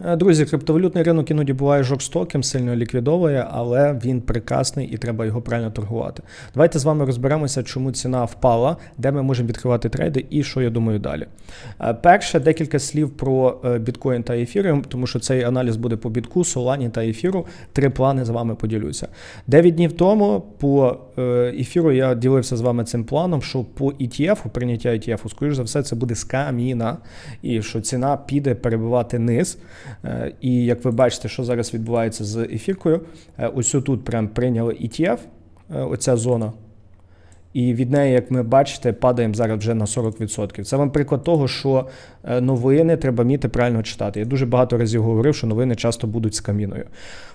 Е, Друзі, криптовалютний ринок іноді буває жорстоким, сильно ліквідовує, але він прекрасний і треба його правильно торгувати. Давайте з вами розберемося, чому ціна впала, де ми можемо відкривати трейди і що я думаю далі. Е, Перше, декілька слів про е, біткоін та ефіріум, тому що цей аналіз буде по бітку, солані та ефіру. Три плани з вами поділюся. Дев'ять днів тому по ефіру я ділився з вами цим планом, що по ETF, прийняття ETF, скоріш за все, це буде скаміна, і що ціна піде перебивати низ. Е, І як ви бачите, що зараз відбувається з ефіркою, е, ось тут прям прийняли ETF, е, оця зона. І від неї, як ми бачите, падаємо зараз вже на 40%. Це вам приклад того, що е, новини треба вміти правильно читати. Я дуже багато разів говорив, що новини часто будуть з каміною.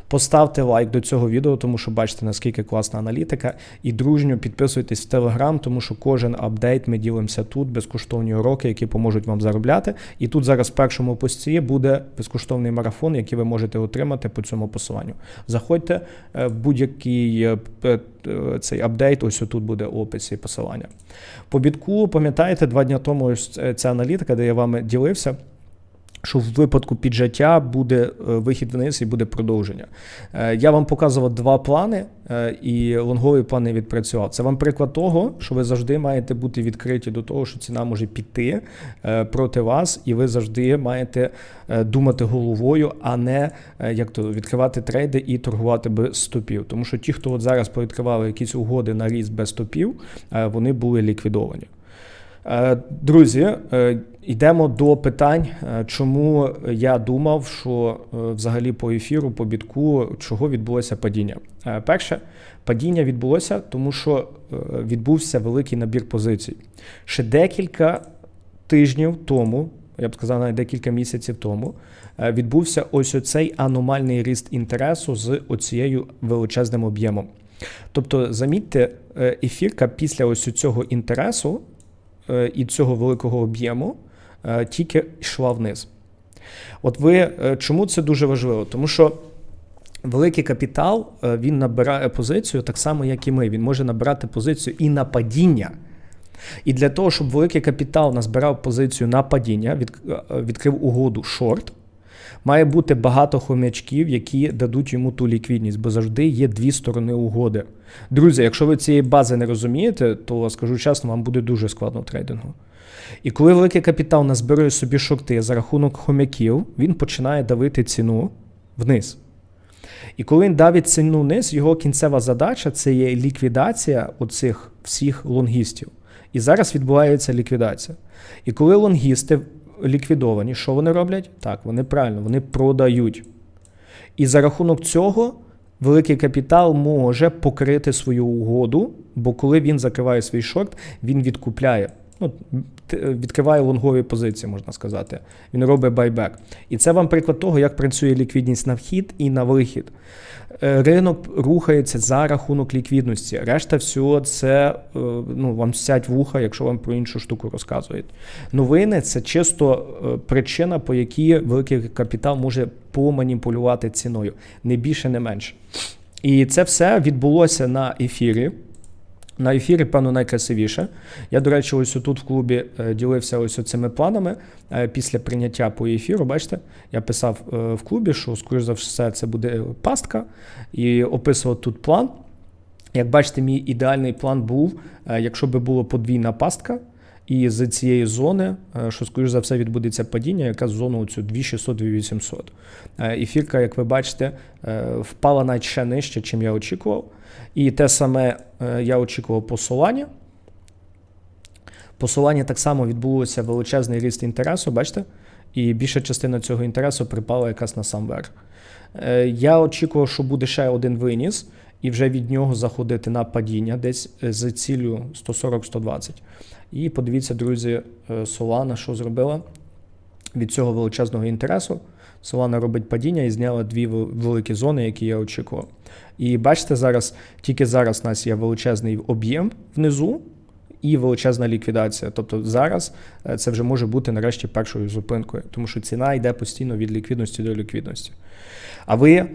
Поставте лайк до цього відео, тому що бачите, наскільки класна аналітика. І дружньо підписуйтесь в Телеграм, тому що кожен апдейт ми ділимося тут, безкоштовні уроки, які поможуть вам заробляти. І тут зараз в першому пості буде безкоштовний марафон, який ви можете отримати по цьому посиланню. Заходьте е, в будь-який е, цей апдейт, ось тут буде опис і посилання. По бітку, пам'ятаєте, два дні тому е, ця аналітика, де я вами ділився. Що в випадку піджаття буде е, вихід вниз і буде продовження. Е, Я вам показував два плани, е, і лонговий план не відпрацював. Це вам приклад того, що ви завжди маєте бути відкриті до того, що ціна може піти проти вас, і ви завжди маєте думати головою, а не як то відкривати трейди і торгувати без стопів. Тому що ті, хто от зараз повідкривали якісь угоди на ріст без стопів, вони були ліквідовані. Е, Друзі, е, йдемо до питань, е, чому я думав, що взагалі по ефіру, по бітку, чого відбулося падіння. Перше, падіння відбулося, тому що відбувся великий набір позицій. Ще декілька тижнів тому, я б сказав, навіть декілька місяців тому, відбувся ось оцей аномальний ріст інтересу з оцією величезним об'ємом. Тобто, замітьте, ефірка після ось цього інтересу і цього великого об'єму е, тільки йшла вниз. От ви е, чому це дуже важливо? Тому що великий капітал е, він набирає позицію так само, як і ми. Він може набирати позицію і на падіння. І для того, щоб великий капітал назбирав позицію на падіння, е, відкрив угоду шорт, має бути багато хомячків, які дадуть йому ту ліквідність, бо завжди є дві сторони угоди. Друзі, якщо ви цієї бази не розумієте, то скажу чесно, вам буде дуже складно трейдингу. І коли великий капітал назбирує собі шорти за рахунок хомяків, він починає давити ціну вниз. І коли він давить ціну вниз, його кінцева задача це є ліквідація оцих всіх лонгістів. І зараз відбувається ліквідація. І коли лонгісти ліквідовані, що вони роблять? Так, вони правильно, вони продають. І за рахунок цього великий капітал може покрити свою угоду, бо коли він закриває свій шорт, він відкупляє. Ну, відкриває лонгові позиції, можна сказати. Він робить байбек. І це вам приклад того, як працює ліквідність на вхід і на вихід. Е, Ринок рухається за рахунок ліквідності. Решта всього це е, ну, вам сядь вуха, якщо вам про іншу штуку розказують. Новини це чисто е, причина, по якій великий капітал може поманіпулювати ціною. Не більше, не менше. І це все відбулося на ефірі. На ефірі, певно, найкрасивіше. Я, до речі, ось тут в клубі е, ділився ось цими планами е, після прийняття по ефіру. Бачите, я писав е, в клубі, що, скоріш за все, це буде пастка, і описував тут план. Як бачите, мій ідеальний план був, якщо би було подвійна пастка, і з цієї зони, е, що, скоріш за все, відбудеться падіння, яка з зону цю 2600-2800. Е, Ефірка, як ви бачите, е, впала навіть ще нижче, чим я очікував. І те саме е, я очікував по Солані. По Солані так само відбулося величезний ріст інтересу, бачите? І більша частина цього інтересу припала якраз на сам верх. Я очікував, що буде ще один виніс, і вже від нього заходити на падіння десь е, з ціллю 140-120. І подивіться, друзі, е, Solana що зробила від цього величезного інтересу. Solana робить падіння і зняла дві великі зони, які я очікував. І бачите, зараз тільки зараз у нас є величезний об'єм внизу і величезна ліквідація. Тобто зараз е, це вже може бути нарешті першою зупинкою, тому що ціна йде постійно від ліквідності до ліквідності. А ви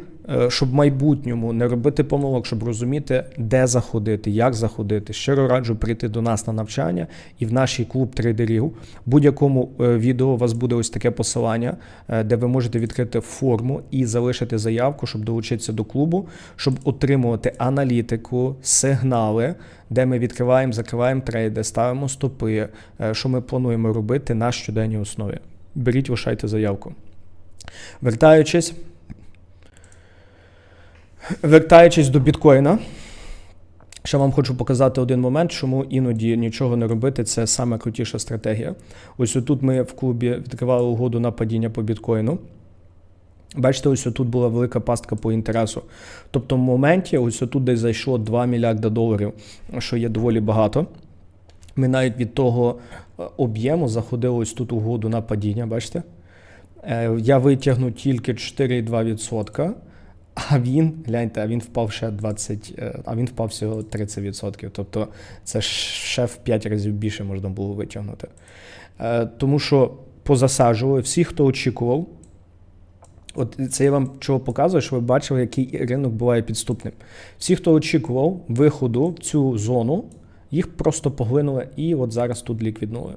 щоб в майбутньому не робити помилок, щоб розуміти, де заходити, як заходити. Щиро раджу прийти до нас на навчання і в наш клуб трейдерів. Будь-якому е, відео у вас буде ось таке посилання, е, де ви можете відкрити форму і залишити заявку, щоб долучитися до клубу, щоб отримувати аналітику, сигнали, де ми відкриваємо, закриваємо трейди, ставимо стопи, е, що ми плануємо робити на щоденній основі. Беріть, лишайте заявку. Вертаючись. Вертаючись до біткоїна, ще вам хочу показати один момент, чому іноді нічого не робити це саме крутіша стратегія. Ось тут ми в клубі відкривали угоду на падіння по біткоїну. Бачите, ось тут була велика пастка по інтересу. Тобто, в моменті, ось тут десь зайшло 2 мільярда доларів, що є доволі багато. Ми навіть від того е, об'єму заходили ось тут угоду на падіння, бачите? Е, Я витягну тільки 4,2%, а він, гляньте, а він впав ще 20, е, а він впав всього 30%. Тобто це ще в 5 разів більше можна було витягнути. Е, Тому що позасаджували всі, хто очікував. От це я вам чого показую, що ви бачили, який ринок буває підступним. Всі, хто очікував виходу в цю зону, їх просто поглинули і от зараз тут ліквіднули.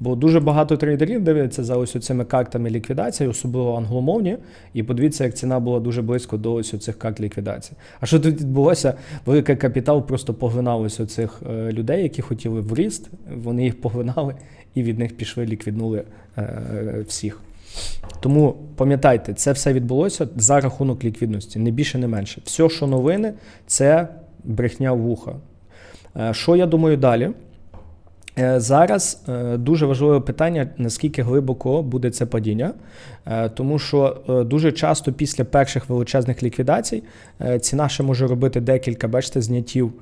Бо дуже багато трейдерів дивляться за ось цими картами ліквідації, особливо англомовні. І подивіться, як ціна була дуже близько до ось цих карт ліквідації. А що тут відбулося? Великий капітал просто поглинав ось цих людей, які хотіли в ріст, вони їх поглинали і від них пішли, ліквіднули е, всіх. Тому пам'ятайте, це все відбулося за рахунок ліквідності, не більше, не менше. Все, що новини, це брехня вуха. Е, Що я думаю далі? Е, Зараз е, дуже важливе питання, наскільки глибоко буде це падіння, Е, тому що дуже часто після перших величезних ліквідацій ціна ще може робити декілька, бачите, зняттів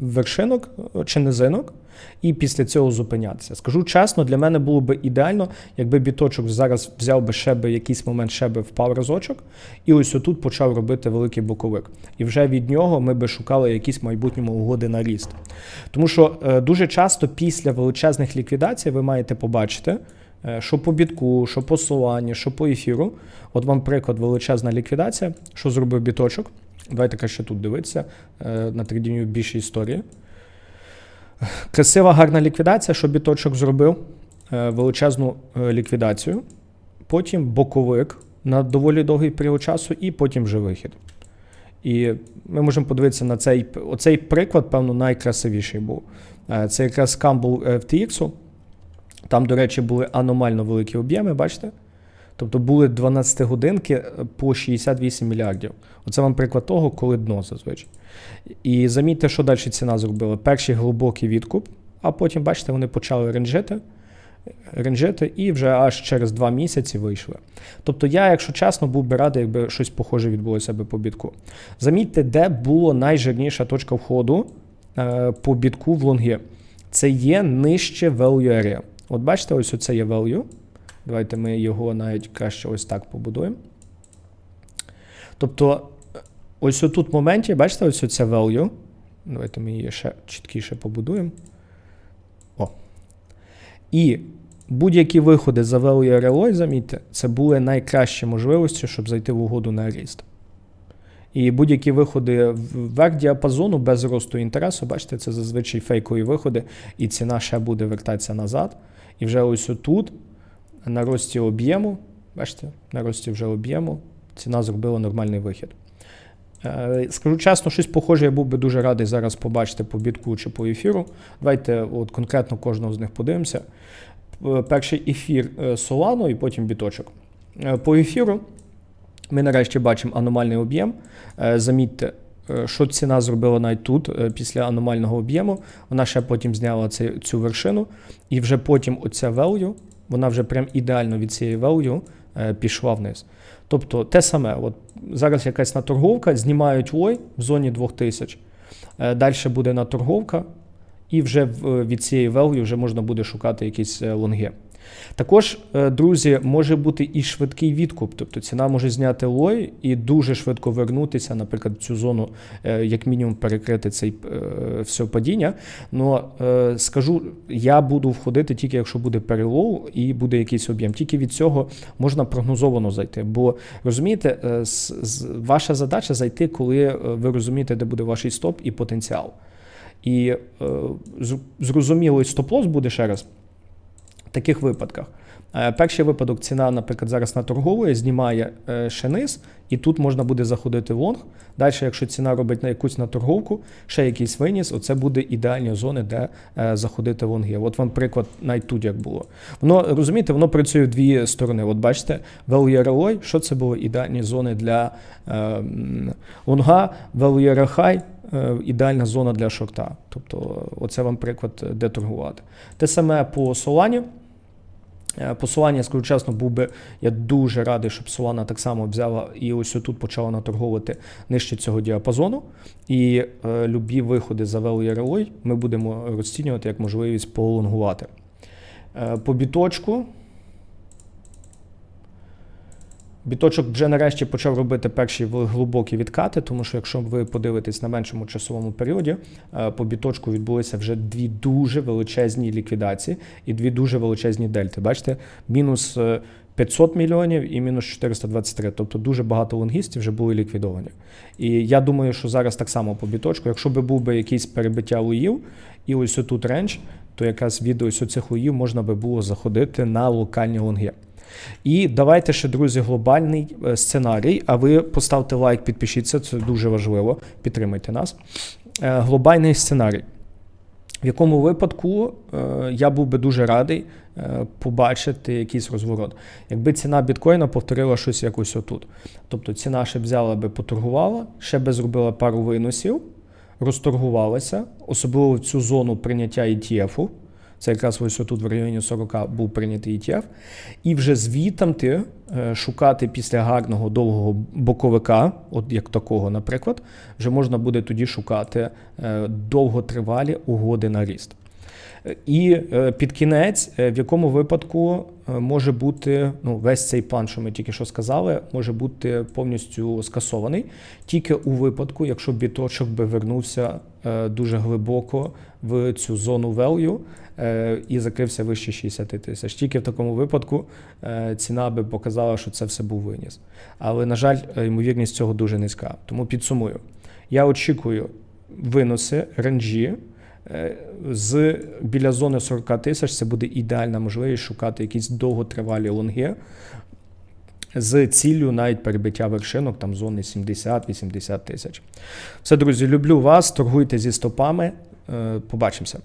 вершинок чи низинок, і після цього зупинятися. Скажу чесно, для мене було б ідеально, якби біточок зараз взяв би ще би якийсь момент ще би впав разочок, і ось отут почав робити великий боковик. І вже від нього ми би шукали якісь майбутньому угоди на ріст. Тому що е, дуже часто після величезних ліквідацій ви маєте побачити. е, Що по бітку, що по солані, що по ефіру. От вам приклад величезна ліквідація. Що зробив біточок? Давайте ще тут дивитися е, на тридінню більше історії. Красива, гарна ліквідація, що біточок зробив е, величезну е, ліквідацію, потім боковик на доволі довгий період часу, і потім вже вихід. І ми можемо подивитися на цей оцей приклад, певно, найкрасивіший був. Е, Це якраз скам був FTX. Там, до речі, були аномально великі об'єми, бачите? Тобто були 12 годинки по 68 мільярдів. Оце вам приклад того, коли дно зазвичай. І замітьте, що далі ціна зробила. Перший глибокий відкуп, а потім, бачите, вони почали ренжити, ренжити і вже аж через два місяці вийшли. Тобто я, якщо чесно, був би радий, якби щось похоже відбулося би по бітку. Замітьте, де була найжирніша точка входу е, по бітку в лонги. Це є нижче value area. От бачите, ось оце є value. Давайте ми його навіть краще ось так побудуємо. Тобто, ось тут в моменті, бачите, ось оце value. Давайте ми її ще чіткіше побудуємо. О. І будь-які виходи за value RLO, замітьте, це були найкращі можливості, щоб зайти в угоду на ріст. І будь-які виходи вверх діапазону без росту інтересу, бачите, це зазвичай фейкові виходи, і ціна ще буде вертатися назад. І вже ось тут, на рості об'єму, бачите, на рості вже об'єму, ціна зробила нормальний вихід. Е, Скажу чесно, щось похоже, я був би дуже радий зараз побачити по бітку чи по ефіру. Давайте от конкретно кожного з них подивимося. Е, Перший ефір е, Solano і потім біточок. По ефіру ми нарешті бачимо аномальний об'єм. Замітьте, що ціна зробила навіть тут, після аномального об'єму. Вона ще потім зняла цю вершину, і вже потім оця value, вона вже прям ідеально від цієї value е, пішла вниз. Тобто те саме, от зараз якась наторговка, знімають лой в зоні 2000, е, далі буде наторговка, і вже від цієї value вже можна буде шукати якісь е, лонги. Також, е, друзі, може бути і швидкий відкуп, тобто ціна може зняти лой і дуже швидко вернутися, наприклад, в цю зону, е, як мінімум, перекрити цей е, все падіння. Но скажу, я буду входити тільки якщо буде перелов і буде якийсь об'єм. Тільки від цього можна прогнозовано зайти. Бо розумієте, ваша задача зайти, коли ви розумієте, де буде ваш стоп і потенціал. І зрозумілий стоп-лосс буде ще раз таких випадках. Е, Перший випадок ціна, наприклад, зараз наторговує, знімає е, ще низ, і тут можна буде заходити в лонг. Далі, якщо ціна робить на якусь наторговку, ще якийсь виніс, оце буде ідеальні зони, де е, заходити в лонги. От вам приклад навіть тут як було. Воно розумієте, воно працює в дві сторони. От бачите, value ROI, що це було ідеальні зони для лонга, value high, ідеальна зона для шорта. Тобто, оце вам приклад, де торгувати. Те саме по Solana. Е, Посилання, я скажу чесно, був би я дуже радий, щоб Solana так само взяла і ось тут почала наторговувати нижче цього діапазону. І е, любі виходи за велоєрелой ми будемо розцінювати як можливість полонгувати. Е, по біточку. Біточок вже нарешті почав робити перші глибокі відкати, тому що якщо ви подивитесь на меншому часовому періоді, е, по біточку відбулися вже дві дуже величезні ліквідації і дві дуже величезні дельти. Бачите, мінус е, 500 мільйонів і мінус 423. Тобто дуже багато лонгістів вже були ліквідовані. І я думаю, що зараз так само по біточку, якщо би був би якийсь перебиття лоїв, і ось тут рендж, то якраз від ось цих лоїв можна би було заходити на локальні лонги. І давайте ще, друзі, глобальний е, сценарій. А ви поставте лайк, підпишіться, це дуже важливо. Підтримайте нас. Е, Глобальний сценарій. В якому випадку е, я був би дуже радий побачити якийсь розворот. Якби ціна біткоїна повторила щось якось отут. Тобто ціна ще взяла би поторгувала, ще би зробила пару виносів, розторгувалася, особливо в цю зону прийняття ETF-у. Це якраз ось тут в районі 40 був прийнятий ETF. І вже звітам ти шукати після гарного довгого боковика, от як такого, наприклад, вже можна буде тоді шукати е, довготривалі угоди на ріст. І е, під кінець, е, в якому випадку е, може бути ну, весь цей план, що ми тільки що сказали, може бути повністю скасований, тільки у випадку, якщо біточок би вернувся дуже глибоко в цю зону value і закрився вище 60 тисяч. Тільки в такому випадку ціна би показала, що це все був виніс. Але, на жаль, ймовірність цього дуже низька. Тому підсумую. Я очікую виноси, ренджі. Е, З біля зони 40 тисяч це буде ідеальна можливість шукати якісь довготривалі лонги з ціллю навіть перебиття вершинок там зони 70-80 тисяч. Все, друзі, люблю вас, торгуйте зі стопами. Е, Побачимося.